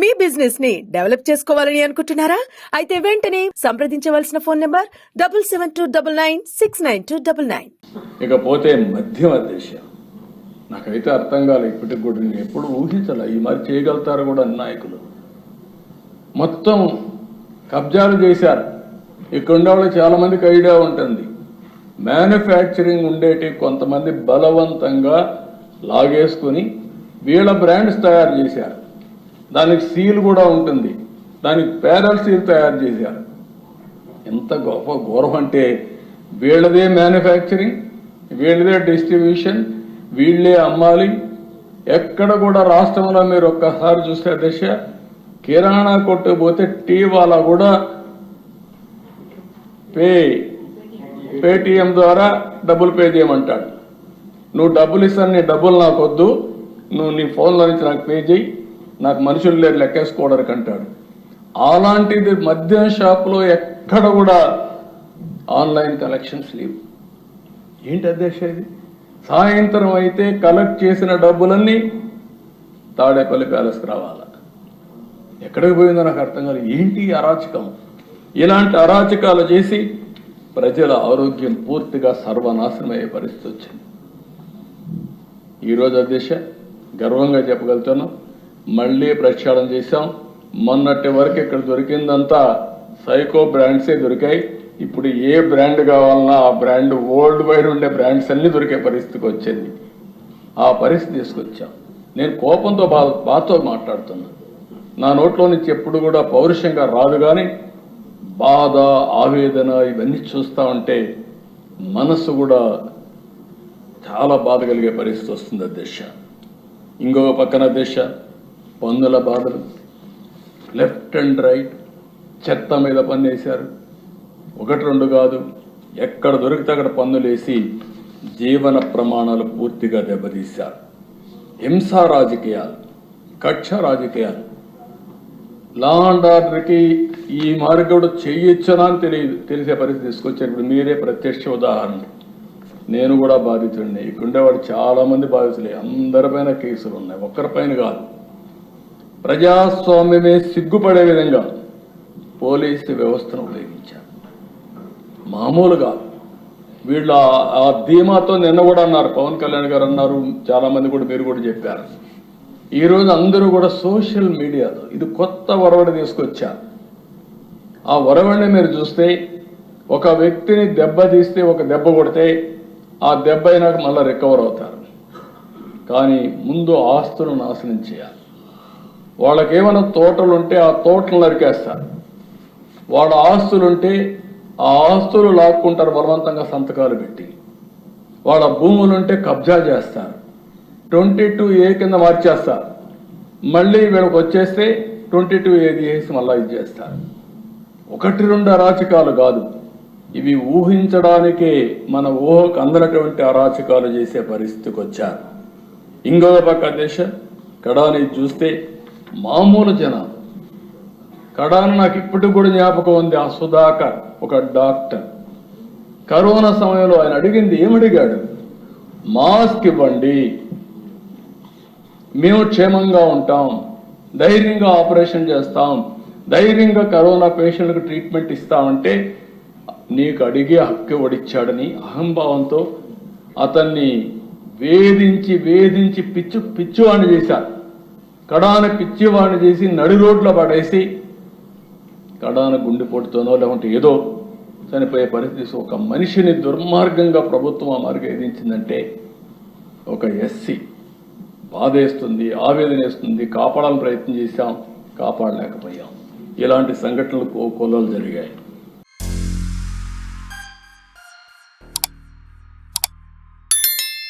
మీ బిజినెస్ని డెవలప్ చేసుకోవాలని అనుకుంటున్నారా? అయితే వెంటనే సంప్రదించవలసిన phone number double seven two double nine six nine two double nine. ఇకపోతే మధ్యమ దశ నాకైతే అర్థం కాలే ఇప్పటికి కూడా నేను ఎప్పుడు ఊహించాల. ఈ మరి చేయగలుగుతారు కూడా నాయకులు. మొత్తం కబ్జాలు చేశారు. ఇక్కడ ఉండేవాళ్ళు చాలా మందికి ఐడియా ఉంటుంది. మ్యానుఫ్యాక్చరింగ్ ఉండేటి కొంతమంది బలవంతంగా లాగేసుకుని వీళ్ళ బ్రాండ్స్ తయారు చేశారు. దానికి సీల్ కూడా ఉంటుంది. దానికి ప్యారల్ సీల్ తయారు చేశారు. ఎంత గొప్ప గౌరవం అంటే వీళ్ళదే మ్యానుఫ్యాక్చరింగ్ వీళ్ళదే డిస్ట్రిబ్యూషన్ వీళ్ళే అమ్మాలి. ఎక్కడ కూడా రాష్ట్రంలో మీరు ఒక్కసారి చూస్తే దశ కిరాణా కొట్టు పోతే టీ వాళ్ళ కూడా పే పేటిఎం ద్వారా డబ్బులు పే చేయమంటాడు. నువ్వు డబ్బులు ఇస్తాను నీ డబ్బులు నాకు వద్దు నువ్వు నీ ఫోన్లో నుంచి నాకు పే చేయి. నాకు మనుషులు లేరు లెక్కేసుకోవడానికి అంటాడు. అలాంటిది మద్యం షాపులో ఎక్కడ కూడా ఆన్లైన్ కలెక్షన్స్ లేవు. ఏంటి అధ్యక్ష ఇది? సాయంత్రం అయితే కలెక్ట్ చేసిన డబ్బులన్నీ తాడేపల్లి ప్యాలెస్కి రావాలా? ఎక్కడికి పోయిందో నాకు అర్థం కాదు ఏంటి అరాచకం? ఇలాంటి అరాచకాలు చేసి ప్రజల ఆరోగ్యం పూర్తిగా సర్వనాశనం అయ్యే పరిస్థితి వచ్చింది. ఈరోజు అధ్యక్ష గర్వంగా చెప్పగలుగుతున్నాం. మళ్ళీ ప్రక్షాళన చేశాం. మొన్నటి వరకు ఇక్కడ దొరికిందంతా సైకో బ్రాండ్సే దొరికాయి. ఇప్పుడు ఏ బ్రాండ్ కావాలన్నా ఆ బ్రాండ్ వరల్డ్ వైడ్ ఉండే బ్రాండ్స్ అన్నీ దొరికే పరిస్థితికి వచ్చింది. ఆ పరిస్థితి తీసుకొచ్చాం. నేను కోపంతో బాధ బాధతో మాట్లాడుతున్నాను నా నోట్లో నుంచి ఎప్పుడు కూడా పౌరుషంగా రాదు కానీ బాధ ఆవేదన ఇవన్నీ చూస్తా ఉంటే మనసు కూడా చాలా బాధ కలిగే పరిస్థితి వస్తుంది అధ్యక్ష ఇంకొక పక్కన అధ్యక్ష పన్నుల బాధలు. లెఫ్ట్ అండ్ రైట్ చెత్త మీద పన్నేశారు. ఒకటి రెండు కాదు ఎక్కడ దొరికితే అక్కడ పన్నులేసి జీవన ప్రమాణాలు పూర్తిగా దెబ్బతీశారు. హింసా రాజకీయాలు కక్ష రాజకీయాలు. లా అండ్ ఆర్డర్కి ఈ మార్గడు చేయొచ్చునా అని తెలియదు తెలిసే పరిస్థితి తీసుకొచ్చేటప్పుడు మీరే ప్రత్యక్ష ఉదాహరణ. నేను కూడా బాధితుడిని. ఇక్కడ ఉండేవాడు చాలా మంది బాధితులే అందరిపైన కేసులు ఉన్నాయి. ఒక్కరిపైన కాదు. ప్రజాస్వామ్యమే సిగ్గుపడే విధంగా పోలీసు వ్యవస్థను ఉపయోగించారు. మామూలుగా వీళ్ళు ఆ- ధీమాతో నిన్న కూడా అన్నారు పవన్ కళ్యాణ్ గారు అన్నారు చాలా మంది కూడా మీరు కూడా చెప్పారు. ఈ రోజు అందరూ కూడా సోషల్ మీడియాలో ఇది కొత్త ఒరవడి తీసుకొచ్చారు. ఆ ఒరవడిని మీరు చూస్తే ఒక వ్యక్తిని దెబ్బ తీస్తే ఒక దెబ్బ కొడితే ఆ దెబ్బ అయినాక మళ్ళీ రికవర్ అవుతారు. కానీ ముందు ఆస్తులను నాశనం చేయాలి. వాళ్ళకి ఏమైనా తోటలు ఉంటే ఆ తోటలు నరికేస్తారు. వాళ్ళ ఆస్తులుంటే ఆ ఆస్తులు లాక్కుంటారు బలవంతంగా సంతకాలు పెట్టి. వాళ్ళ భూములుంటే కబ్జా చేస్తారు. ట్వంటీ టూ ఏ కింద మార్చేస్తారు. మళ్ళీ వీళ్ళకి వచ్చేస్తే ట్వంటీ టూ ఏది వేసి మళ్ళీ ఇది చేస్తారు. ఒకటి రెండు అరాచకాలు కాదు. ఇవి ఊహించడానికే మన ఊహకు అందనటువంటి అరాచకాలు చేసే పరిస్థితికి వచ్చారు ఇంకొక పక్క దేశ కడాని చూస్తే మామూలు జనాలు కడాను నాకు ఇప్పటికి కూడా జ్ఞాపకం ఉంది ఆ సుధాకర్ ఒక డాక్టర్. కరోనా సమయంలో ఆయన అడిగింది ఏమడిగాడు? మాస్క్ ఇవ్వండి. మేము క్షేమంగా ఉంటాం. ధైర్యంగా ఆపరేషన్ చేస్తాం. ధైర్యంగా కరోనా పేషెంట్లకు ట్రీట్మెంట్ ఇస్తామంటే నీకు అడిగే హక్కు ఇవ్వడిచ్చాడని అహంభావంతో అతన్ని వేధించి వేధించి పిచ్చు పిచ్చివాణ్ణి చేశారు. కడాన పిచ్చివాణ్ణి చేసి నడి రోడ్లో పడేసి కడాన గుండెపోటుతోనో లేకుంటే ఏదో చనిపోయే పరిస్థితి ఒక మనిషిని దుర్మార్గంగా ప్రభుత్వం ఆ మార్గం ఏదించిందంటే ఒక ఎస్సీ బాధేస్తుంది ఆవేదన వేస్తుంది కాపాడాలని ప్రయత్నం చేశాం కాపాడలేకపోయాం. ఇలాంటి సంఘటనలు కో- జరిగాయి.